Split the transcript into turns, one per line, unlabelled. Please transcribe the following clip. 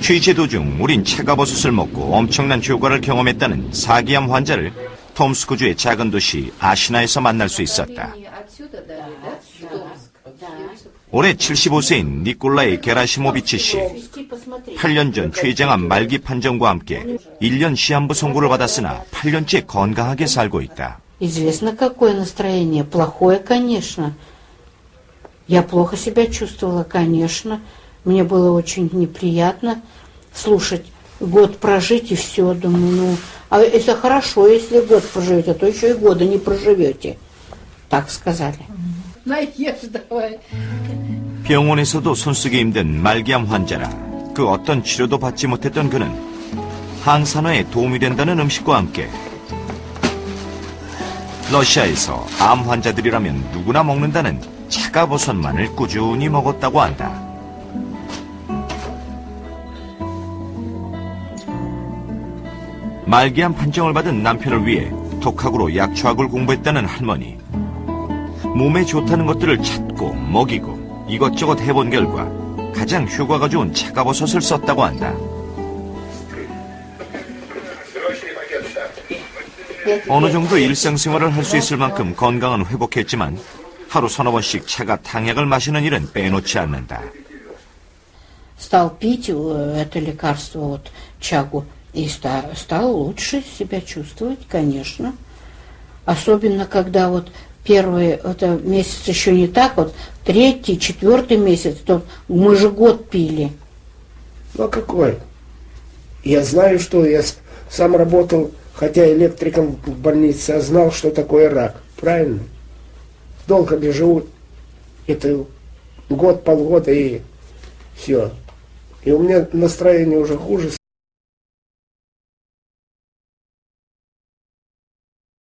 취재 도중 우린 차가버섯을 먹고 엄청난 효과를 경험했다는 사기암 환자를 톰스크주의 작은 도시 아시나에서 만날 수 있었다.
Отсюда дали, да? В Томск.
올해 75세인 니콜라이 게라시모비치 씨. 8년 전 췌장암 말기 판정과 함께 1년 시한부 선고를 받았으나 8년째 건강하게 살고 있다.
Известно, какое настроение. Плохое, конечно. Я плохо себя чувствовала, конечно. Мне было очень неприятно слушать. Год прожить и все. Думаю, ну, а это хорошо, если год проживете, а то еще и года не проживете. Так сказали.
Наешь давай.
병원에서도 손쓰기 힘든 말기암 환자라 그 어떤 치료도 받지 못했던 그는 항산화에 도움이 된다는 음식과 함께 러시아에서 암 환자들이라면 누구나 먹는다는 차가버섯만을 꾸준히 먹었다고 한다. 말기암 판정을 받은 남편을 위해 독학으로 약초학을 공부했다는 할머니. 몸에 좋다는 것들을 찾고 먹이고 이것저것 해본 결과 가장 효과가 좋은 차가버섯을 썼다고 한다. 어느 정도 일상생활을 할 수 있을 만큼 건강은 회복했지만 하루 서너 번씩 차가 탕약을 마시는 일은 빼놓지 않는다.
Стал пить э, это лекарство, вот, чагу, И ста- стал лучше себя чувствовать, конечно. Особенно, когда вот первый это месяц еще не так, вот третий, четвертый месяц, то мы же год пили.
Ну а какой? Я знаю, что я сам работал, хотя электриком в больнице, а знал, что такое рак. Правильно? Долго ли живут? Это год, полгода и все. И у меня настроение уже хуже